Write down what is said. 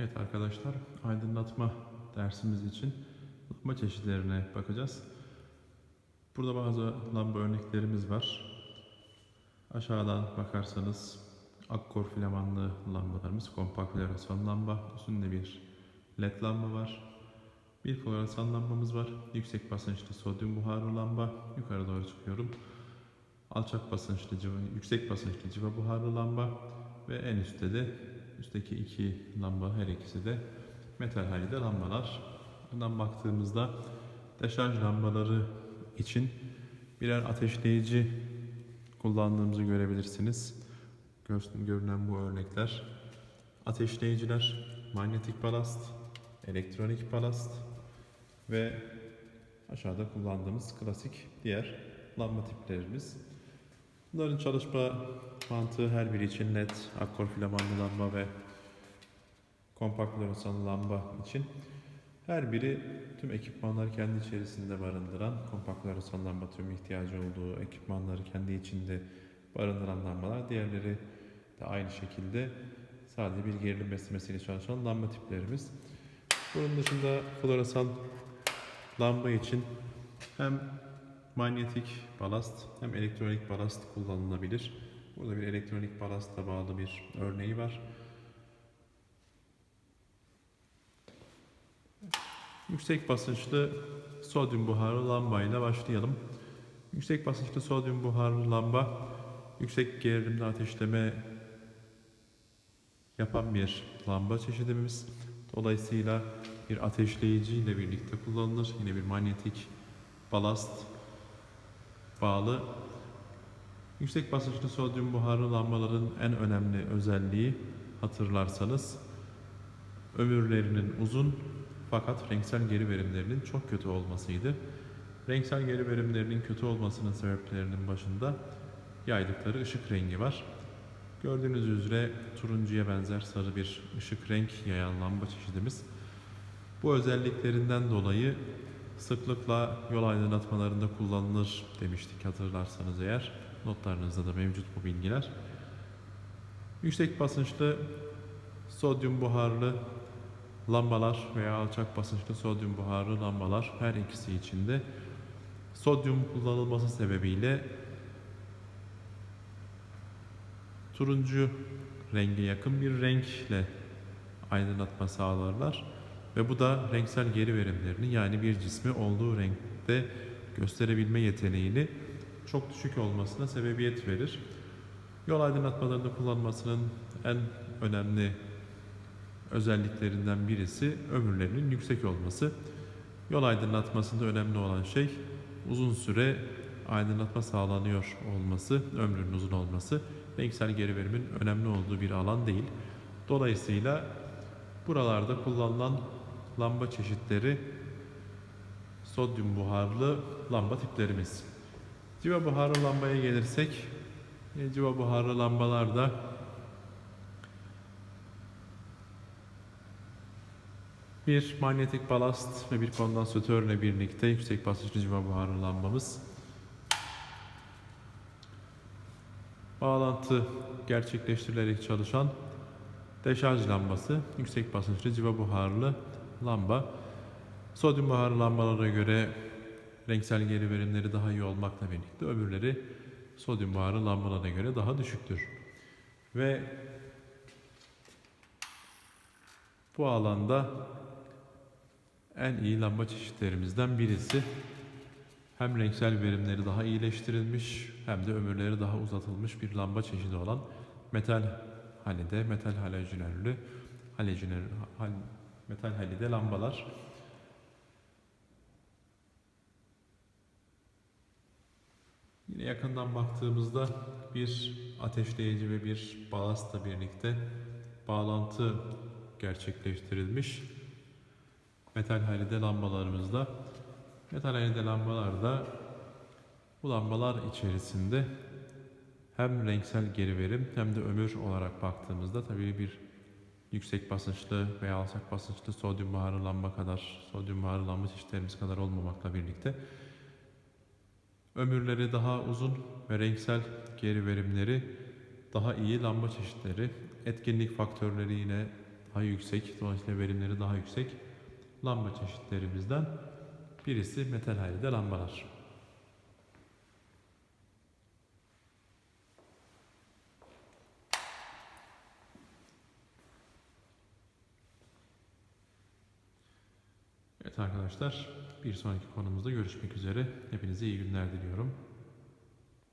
Evet arkadaşlar, aydınlatma dersimiz için lamba çeşitlerine bakacağız. Burada bazı lamba örneklerimiz var. Aşağıdan bakarsanız akkor filamanlı lambalarımız, kompakt floresan lamba, üstünde bir led lamba var. Bir floresan lambamız var. Yüksek basınçlı sodyum buharlı lamba. Yukarı doğru çıkıyorum. Alçak basınçlı, civa, yüksek basınçlı civa buharlı lamba ve en üstte de üstteki iki lamba her ikisi de metal halde lambalar. Bundan baktığımızda deşarj lambaları için birer ateşleyici kullandığımızı görebilirsiniz. Görünen bu örnekler. Ateşleyiciler, manyetik balast, elektronik balast ve aşağıda kullandığımız klasik diğer lamba tiplerimiz. Bunların çalışma mantığı her biri için led, akkor filamanlı lamba ve kompakt floresan lamba için her biri tüm ekipmanları kendi içerisinde barındıran, kompakt floresan lamba tüm ihtiyacı olduğu ekipmanları kendi içinde barındıran lambalar. Diğerleri de aynı şekilde sadece bir gerilim beslemesiyle çalışan lamba tiplerimiz. Bunun dışında floresan lamba için hem manyetik balast hem elektronik balast kullanılabilir. Burada bir elektronik balasta bağlı bir örneği var. Yüksek basınçlı sodyum buharlı lambayla başlayalım. Yüksek basınçlı sodyum buharlı lamba yüksek gerilimli ateşleme yapan bir lamba çeşidimiz. Dolayısıyla bir ateşleyici ile birlikte kullanılır. Yine bir manyetik balast bağlı. Yüksek basınçlı sodyum buharlı lambaların en önemli özelliği hatırlarsanız ömürlerinin uzun fakat renksel geri verimlerinin çok kötü olmasıydı. Renksel geri verimlerinin kötü olmasının sebeplerinin başında yaydıkları ışık rengi var. Gördüğünüz üzere turuncuya benzer sarı bir ışık renk yayan lamba çeşidimiz. Bu özelliklerinden dolayı sıklıkla yol aydınlatmalarında kullanılır demiştik hatırlarsanız eğer. Notlarınızda da mevcut bu bilgiler. Yüksek basınçlı sodyum buharlı lambalar veya alçak basınçlı sodyum buharlı lambalar her ikisi için de sodyum kullanılması sebebiyle turuncu renge yakın bir renkle aydınlatma sağlarlar. Ve bu da renksel geri verimlerini yani bir cismi olduğu renkte gösterebilme yeteneğini çok düşük olmasına sebebiyet verir. Yol aydınlatmalarında kullanmasının en önemli özelliklerinden birisi ömürlerinin yüksek olması. Yol aydınlatmasında önemli olan şey uzun süre aydınlatma sağlanıyor olması, ömrünün uzun olması. Renksel geri verimin önemli olduğu bir alan değil. Dolayısıyla buralarda kullanılan lamba çeşitleri sodyum buharlı lamba tiplerimiz. Civa buharlı lambaya gelirsek, e, civa buharlı lambalar da bir manyetik balast ve bir kondansatörle birlikte yüksek basınçlı civa buharlı lambamız. Bağlantı gerçekleştirilerek çalışan deşarj lambası, yüksek basınçlı civa buharlı lamba. Sodyum buharlı lambalara göre renksel geri verimleri daha iyi olmakla birlikte öbürleri sodyum buharlı lambalara göre daha düşüktür. Ve bu alanda en iyi lamba çeşitlerimizden birisi. Hem renksel verimleri daha iyileştirilmiş hem de ömürleri daha uzatılmış bir lamba çeşidi olan metal halide, metal halojenörlü, halojenör, hal, metal halide lambalar. Yine yakından baktığımızda bir ateşleyici ve bir balastla birlikte bağlantı gerçekleştirilmiş metal halide lambalarımızda. Metal halide lambalarda bu lambalar içerisinde hem renksel geri verim hem de ömür olarak baktığımızda tabii bir yüksek basınçlı veya alçak basınçlı sodyum buharı lamba kadar, sodyum buharı lamba çeşitlerimiz kadar olmamakla birlikte ömürleri daha uzun ve renksel geri verimleri daha iyi lamba çeşitleri, etkinlik faktörleri yine daha yüksek, dolayısıyla verimleri daha yüksek lamba çeşitlerimizden birisi metal halde lambalar. Arkadaşlar, bir sonraki konumuzda görüşmek üzere. Hepinize iyi günler diliyorum.